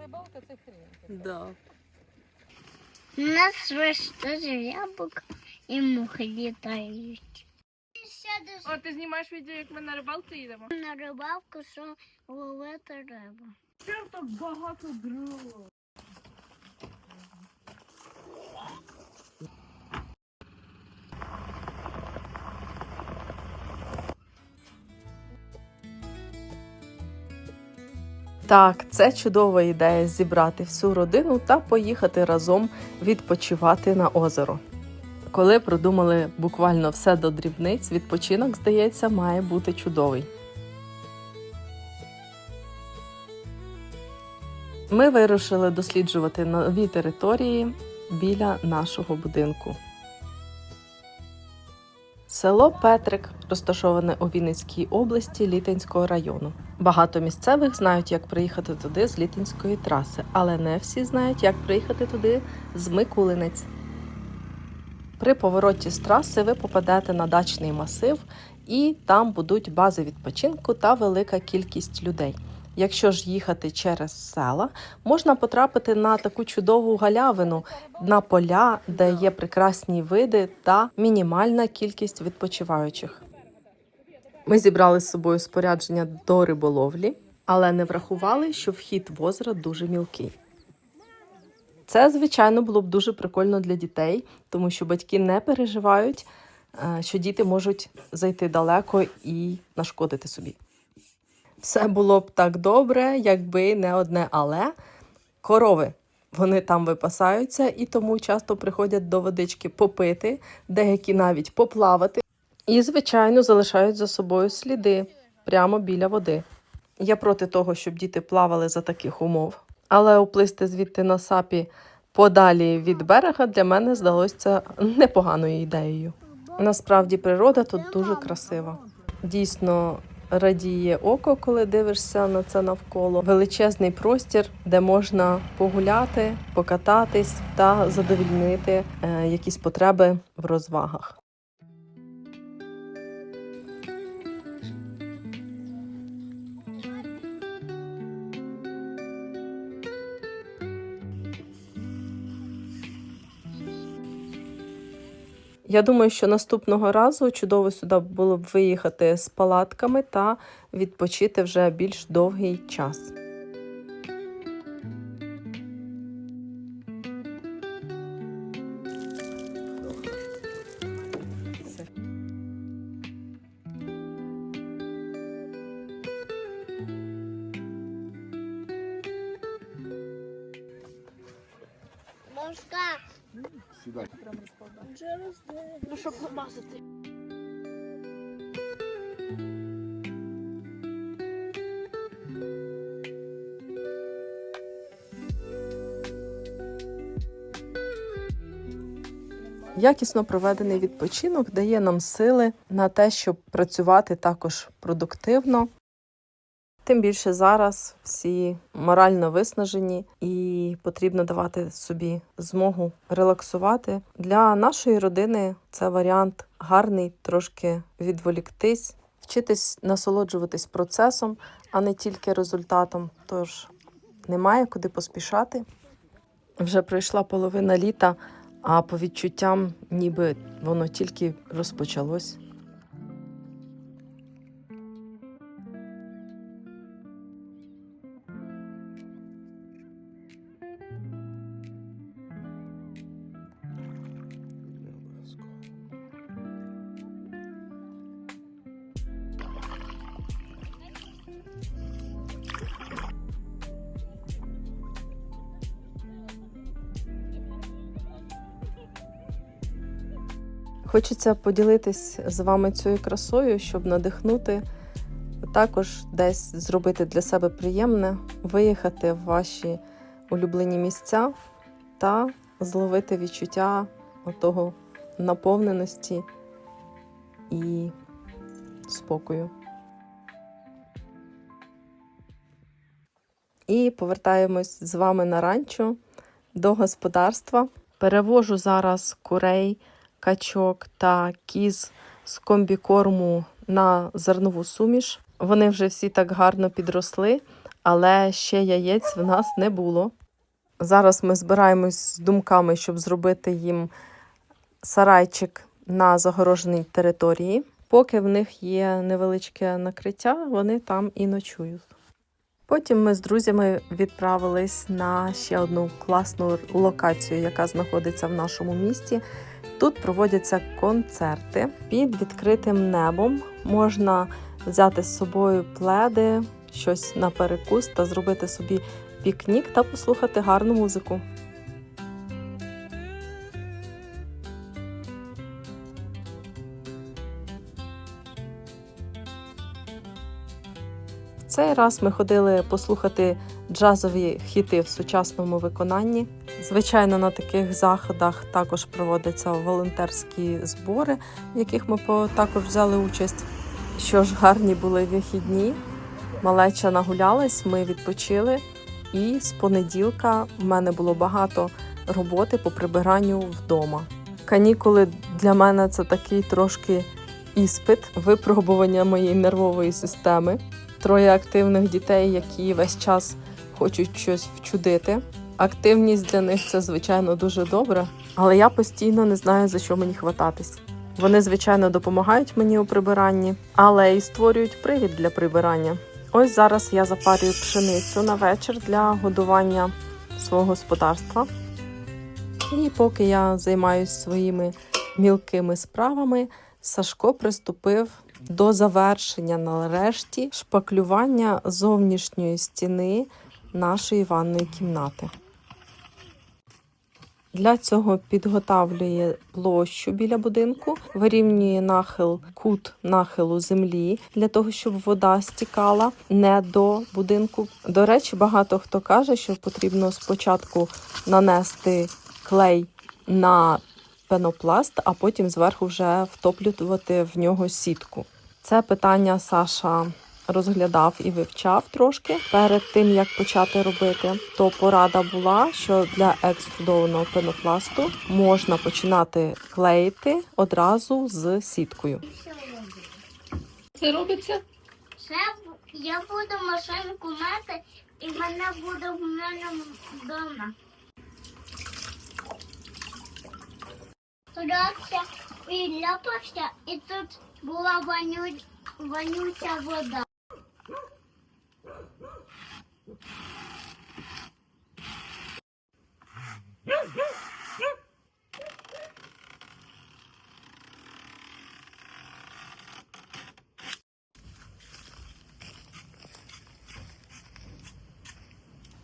рибалка це хрень. Да. У нас теж яблук і мухи літають. О, ти знімаєш відео, як ми на рибалку їдемо? На рибалку, що ловити рибу. Чим так багато дров? Так, це чудова ідея зібрати всю родину та поїхати разом відпочивати на озеро. Коли продумали буквально все до дрібниць, відпочинок, здається, має бути чудовий. Ми вирушили досліджувати нові території біля нашого будинку. Село Петрик розташоване у Вінницькій області Літинського району. Багато місцевих знають, як приїхати туди з Літинської траси, але не всі знають, як приїхати туди з Микулинець. При повороті з траси ви попадете на дачний масив, і там будуть бази відпочинку та велика кількість людей. Якщо ж їхати через села, можна потрапити на таку чудову галявину, на поля, де є прекрасні види та мінімальна кількість відпочиваючих. Ми зібрали з собою спорядження до риболовлі, але не врахували, що вхід в озеро дуже мілкий. Це, звичайно, було б дуже прикольно для дітей, тому що батьки не переживають, е, що діти можуть зайти далеко і нашкодити собі. Все було б так добре, якби не одне але корови. Вони там випасаються і тому часто приходять до водички попити, деякі навіть поплавати. І, звичайно, залишають за собою сліди прямо біля води. Я проти того, щоб діти плавали за таких умов. Але уплисти звідти на сапі подалі від берега для мене здалося непоганою ідеєю. Насправді природа тут дуже красива. Дійсно радіє око, коли дивишся на це навколо. Величезний простір, де можна погуляти, покататись та задовільнити е, якісь потреби в розвагах. Я думаю, що наступного разу чудово сюди було б виїхати з палатками та відпочити вже більш довгий час. Бабушка, Сідай. Ну, щоб намазати. Якісно проведений відпочинок дає нам сили на те, щоб працювати також продуктивно. Тим більше зараз всі морально виснажені і потрібно давати собі змогу релаксувати. Для нашої родини це варіант гарний, трошки відволіктись, вчитись насолоджуватись процесом, а не тільки результатом. Тож немає куди поспішати. Вже пройшла половина літа, а по відчуттям, ніби воно тільки розпочалось. Хочеться поділитись з вами цією красою, щоб надихнути, також десь зробити для себе приємне, виїхати в ваші улюблені місця та зловити відчуття того наповненості і спокою. І повертаємось з вами на ранчо до господарства. Перевожу зараз курей качок та кіз з комбікорму на зернову суміш. Вони вже всі так гарно підросли, але ще яєць в нас не було. Зараз ми збираємось з думками, щоб зробити їм сарайчик на загороженій території. Поки в них є невеличке накриття, вони там і ночують. Потім ми з друзями відправились на ще одну класну локацію, яка знаходиться в нашому місті. Тут проводяться концерти під відкритим небом. Можна взяти з собою пледи, щось на перекус та зробити собі пікнік та послухати гарну музику. Цей раз ми ходили послухати джазові хіти в сучасному виконанні. Звичайно, на таких заходах також проводяться волонтерські збори, в яких ми також взяли участь. Що ж, гарні були вихідні. Малеча нагулялась, ми відпочили. І з понеділка в мене було багато роботи по прибиранню вдома. Канікули для мене це такий трошки іспит, випробування моєї нервової системи. Троє активних дітей, які весь час хочуть щось вчудити. Активність для них це звичайно дуже добре, але я постійно не знаю за що мені хвататись. Вони, звичайно, допомагають мені у прибиранні, але і створюють привід для прибирання. Ось зараз я запарюю пшеницю на вечір для годування свого господарства. І поки я займаюся своїми мілкими справами, Сашко приступив до завершення нарешті шпаклювання зовнішньої стіни нашої ванної кімнати. Для цього підготавлює площу біля будинку, вирівнює нахил, кут нахилу землі для того, щоб вода стікала не до будинку. До речі, багато хто каже, що потрібно спочатку нанести клей на пенопласт, а потім зверху вже втоплювати в нього сітку. Це питання Саша розглядав і вивчав трошки перед тим, як почати робити. То порада була, що для екструдованого пенопласту можна починати клеїти одразу з сіткою. Це робиться? Я буду машинку мати, і вона буде в мене вдома. Туди і ляпався, і тут була воню... вонюча вода.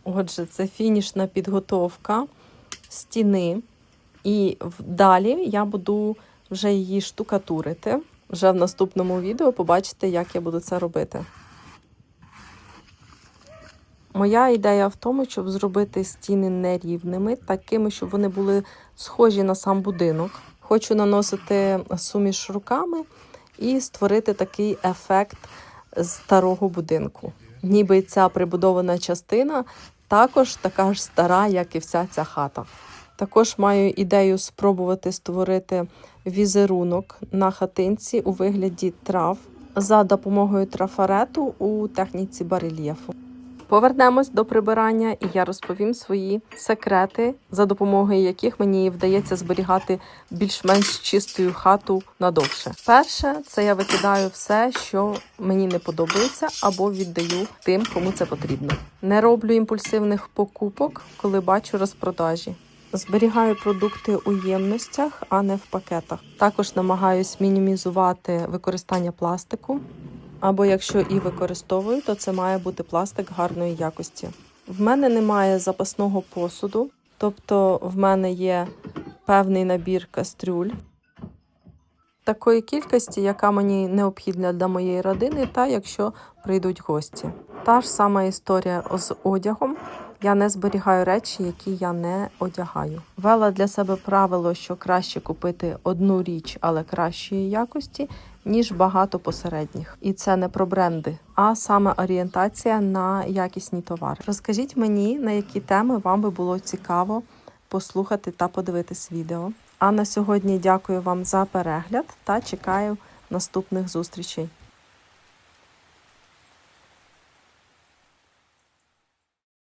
Отже, це фінішна підготовка стіни. І далі я буду вже її штукатурити. Вже в наступному відео побачите, як я буду це робити. Моя ідея в тому, щоб зробити стіни нерівними, такими, щоб вони були схожі на сам будинок. Хочу наносити суміш руками і створити такий ефект старого будинку. Ніби ця прибудована частина також така ж стара, як і вся ця хата. Також маю ідею спробувати створити візерунок на хатинці у вигляді трав за допомогою трафарету у техніці барельєфу. Повернемось до прибирання, і я розповім свої секрети, за допомогою яких мені вдається зберігати більш-менш чистою хату надовше. Перше, це я викидаю все, що мені не подобається, або віддаю тим, кому це потрібно. Не роблю імпульсивних покупок, коли бачу розпродажі. Зберігаю продукти у ємностях, а не в пакетах. Також намагаюсь мінімізувати використання пластику. Або якщо і використовую, то це має бути пластик гарної якості. В мене немає запасного посуду, тобто в мене є певний набір кастрюль такої кількості, яка мені необхідна для моєї родини, та якщо прийдуть гості. Та ж сама історія з одягом. Я не зберігаю речі, які я не одягаю. Вела для себе правило, що краще купити одну річ, але кращої якості, ніж багато посередніх. І це не про бренди, а саме орієнтація на якісні товари. Розкажіть мені, на які теми вам би було цікаво послухати та подивитись відео. А на сьогодні дякую вам за перегляд та чекаю наступних зустрічей.